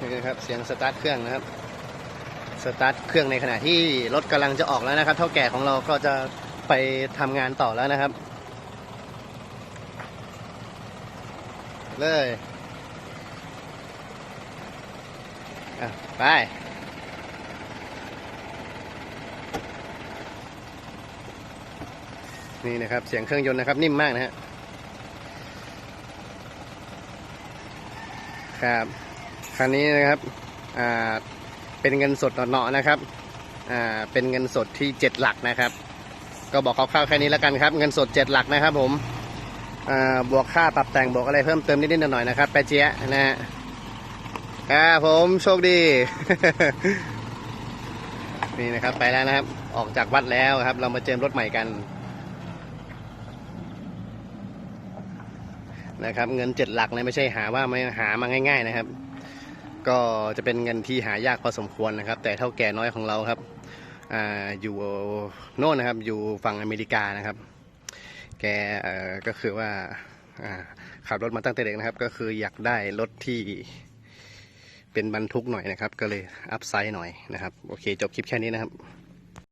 นี่นะครับเสียงสตาร์ทเครื่องนะครับสตาร์ทเครื่องในขณะที่รถกำลังจะออกแล้วนะครับ เท่าแก่ของเราก็จะไปทำงานต่อแล้วนะครับ เลยไปนี่นะครับเสียงเครื่องยนต์นะครับนิ่มมากนะฮะครับ คันนี้นะครับอ่าเป็นเงินสดเนาะนะครับอ่าเป็นเงินสดที่เจ็ดหลักนะครับ ก็บอกคร่าวๆแค่นี้แล้วกันครับ เงินสดเจ็ดหลักนะครับ ผมอ่าบวกค่าปรับแต่งบวกอะไรเพิ่มเติมนิดๆหน่อยๆนะครับแปเจี๊ยนะฮะครับผมโชคดี นี่นะครับไปแล้วนะครับ ออกจากวัดแล้วครับ เรามาเจิมรถใหม่กันนะครับเงินเจ็ดหลักเนี่ยไม่ใช่หาว่าไม่หามาง่าย ๆ นะครับ ก็จะเป็นเงินที่หายากพอสมควรนะครับ แต่เท่าแก่น้อยของเราครับอาอยู่โน่นนะครับ อยู่ฝั่งอเมริกานะครับ แกก็คือว่าอ่าขับรถมาตั้งแต่เด็กนะครับ ก็คืออยากได้รถที่เป็นบรรทุกหน่อยนะครับ ก็เลยอัพไซด์หน่อยนะครับ โอเค จบคลิปแค่นี้นะครับ